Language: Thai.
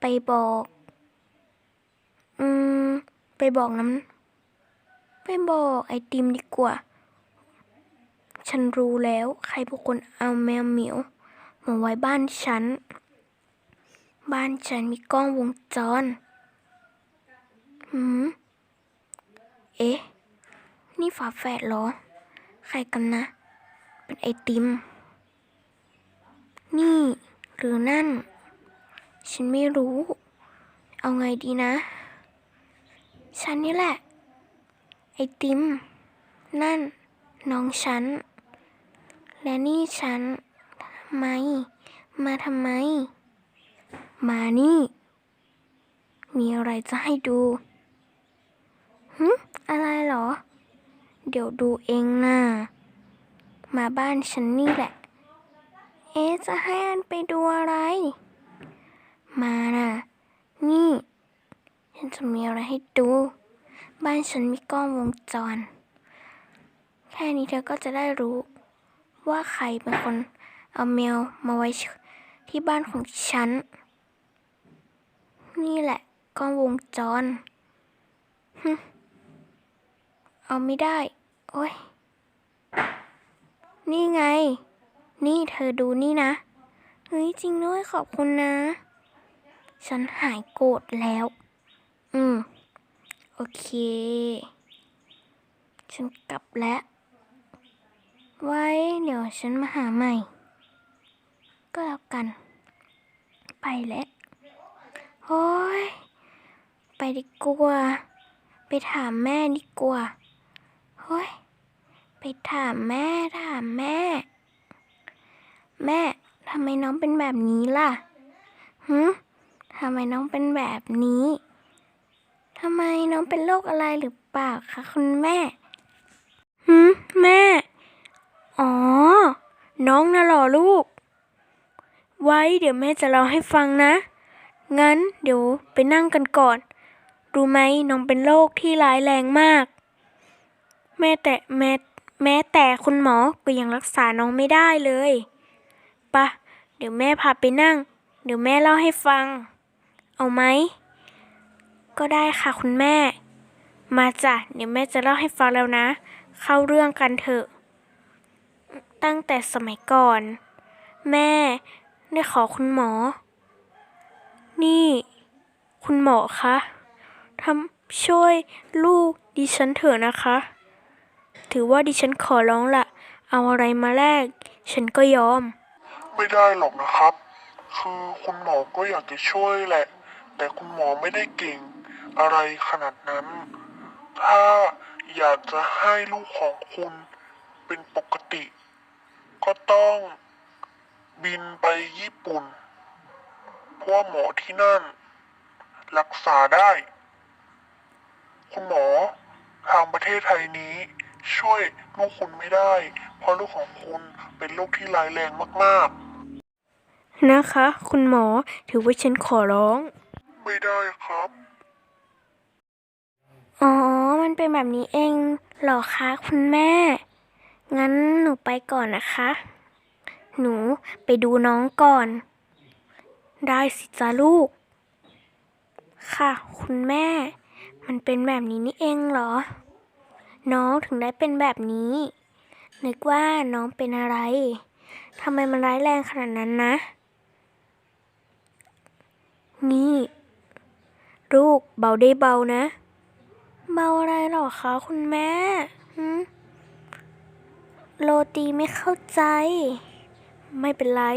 ไปบอก อืม ไปบอกน้ำ ไปบอกไอติมดีกว่า ฉันรู้แล้วใครเป็นคนเอาแมวเหมียวมาไว้บ้านฉัน บ้านฉันมีกล้องวงจร หืม เอ๊ะ นี่ฝาแฝดเหรอ ใครกันนะ เป็นไอติม นี่หรือนั่น ฉันไม่รู้ เอาไงดีนะ ฉันนี่แหละ ไอติม นั่น น้องฉัน และนี่ฉันทำไม มาทำไม มานี่ มีอะไรจะให้ดูหึอะไรเหรอ เดี๋ยวดูเองนะ่ะมาบ้านฉันนี่แหละ เอ๊จะให้อันไปดูอะไร มาน่ะ นี่ ฉันจะมีอะไรให้ดู บ้านฉันมีกล้องวงจร แค่นี้เธอก็จะได้รู้ ว่าใครเป็นคนเอาแมวมาไว้ที่บ้านของฉัน นี่แหละกล้องวงจร เอาไม่ได้ โอ้ย นี่ไง นี่เธอดูนี่นะ เฮ้ย จริงด้วยขอบคุณนะ ฉันหายโกรธแล้ว อืม โอเค ฉันกลับแล้ว ไว้เดี๋ยวฉันมาหาใหม่ ก็แล้วกัน ไปแล้วโอ้ย ไปดีกว่า ไปถามแม่ดีกว่าเฮ้ย ไปถามแม่ ถามแม่ แม่ ทำไมน้องเป็นแบบนี้ล่ะหืม ทำไมน้องเป็นแบบนี้ทำไมน้องเป็นโรคอะไรหรือเปล่าคะคุณแม่หืแม่ อ๋อ น้องน่ะหรอลูก ไว้เดี๋ยวแม่จะเล่าให้ฟังนะ งั้นเดี๋ยวไปนั่งกันก่อน รู้ไหมน้องเป็นโรคที่ร้ายแรงมาก แม่แต่แม้แม้แต่คุณหมอก็ยังรักษาน้องไม่ได้เลยปะเดี๋ยวแม่พาไปนั่ง เดี๋ยวแม่เล่าให้ฟัง เอาไหม ก็ได้ค่ะคุณแม่ มาจ้ะเดี๋ยวแม่จะเล่าให้ฟังแล้วนะ เข้าเรื่องกันเถอะ ตั้งแต่สมัยก่อน แม่ได้ขอคุณหมอ นี่ คุณหมอคะทำช่วยลูกดิฉันเถอะนะคะ ถือว่าดิฉันขอร้องละเอาอะไรมาแลกฉันก็ยอม ไม่ได้หรอกนะครับ คือคุณหมอก็อยากจะช่วยแหละ แต่คุณหมอไม่ได้เก่งอะไรขนาดนั้น ถ้าอยากจะให้ลูกของคุณเป็นปกติ ก็ต้องบินไปญี่ปุ่น เพราะหมอที่นั่น รักษาได้ คุณหมอทางประเทศไทยนี้ช่วยลูกคุณไม่ได้ เพราะลูกของคุณเป็นโรคที่ร้ายแรงมากๆ นะคะ คุณหมอถือว่าฉันขอร้อง ไม่ได้ครับ อ๋อ มันเป็นแบบนี้เองเหรอคะคุณแม่ งั้นหนูไปก่อนนะคะ หนูไปดูน้องก่อน ได้สิจ้าลูก ค่ะ คุณแม่ มันเป็นแบบนี้นี่เองเหรอ น้องถึงได้เป็นแบบนี้ นึกว่าน้องเป็นอะไรทำไมมันร้ายแรงขนาดนั้นนะ นี่ ลูกเบาได้เบานะ เบาอะไรหรอคะคุณแม่หืมโรตีไม่เข้าใจ ไม่เป็นไร